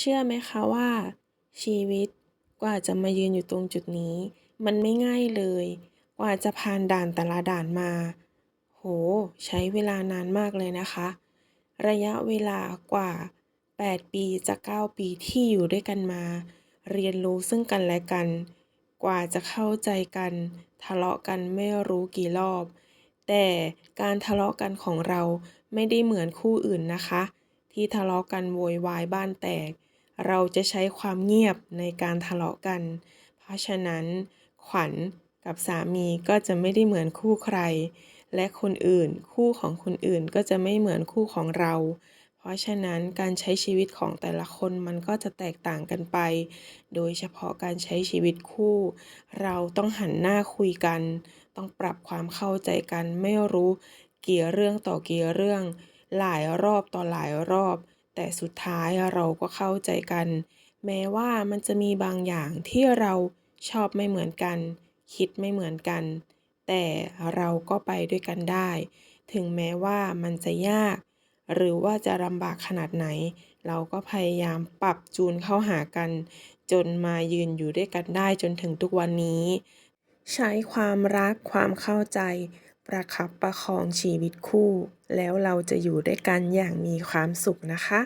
เชื่อไหมคะว่า ชีวิตกว่าจะมายืนอยู่ตรงจุดนี้ มันไม่ง่ายเลย กว่าจะผ่านด่านแต่ละด่านมา โห ใช้เวลานานมากเลยนะคะ ระยะเวลากว่า 8 ปีจะ 9 ปีที่อยู่ด้วยกันมา เรียนรู้ซึ่งกันและกัน กว่าจะเข้าใจกัน ทะเลาะกันไม่รู้กี่รอบ แต่การทะเลาะกันของเราไม่ได้เหมือนคู่อื่นนะคะ ที่ทะเลาะกันโวยวายบ้านแตก เราจะใช้ความเงียบในการทะเลาะกัน เพราะฉะนั้น ขวัญกับสามีก็จะไม่ได้เหมือนคู่ใคร และคนอื่น คู่ของคนอื่นก็จะไม่เหมือนคู่ของเรา เพราะฉะนั้นการใช้ชีวิตของแต่ละคนมันก็จะแตกต่างกันไป โดยเฉพาะการใช้ชีวิตคู่ เราต้องหันหน้าคุยกัน ต้องปรับความเข้าใจกันไม่รู้กี่เรื่องต่อกี่เรื่อง หลายรอบต่อหลายรอบ แต่สุดท้ายเราก็เข้าใจกัน แม้ว่ามันจะมีบางอย่างที่เราชอบไม่เหมือนกัน คิดไม่เหมือนกัน แต่เราก็ไปด้วยกันได้ ถึงแม้ว่ามันจะยาก หรือว่าจะลำบากขนาดไหน เราก็พยายามปรับจูนเข้าหากัน จนมายืนอยู่ด้วยกันได้จนถึงทุกวันนี้ ใช้ความรักความเข้าใจ ประคับประคองชีวิตคู่ แล้วเราจะอยู่ด้วยกันอย่างมีความสุขนะคะ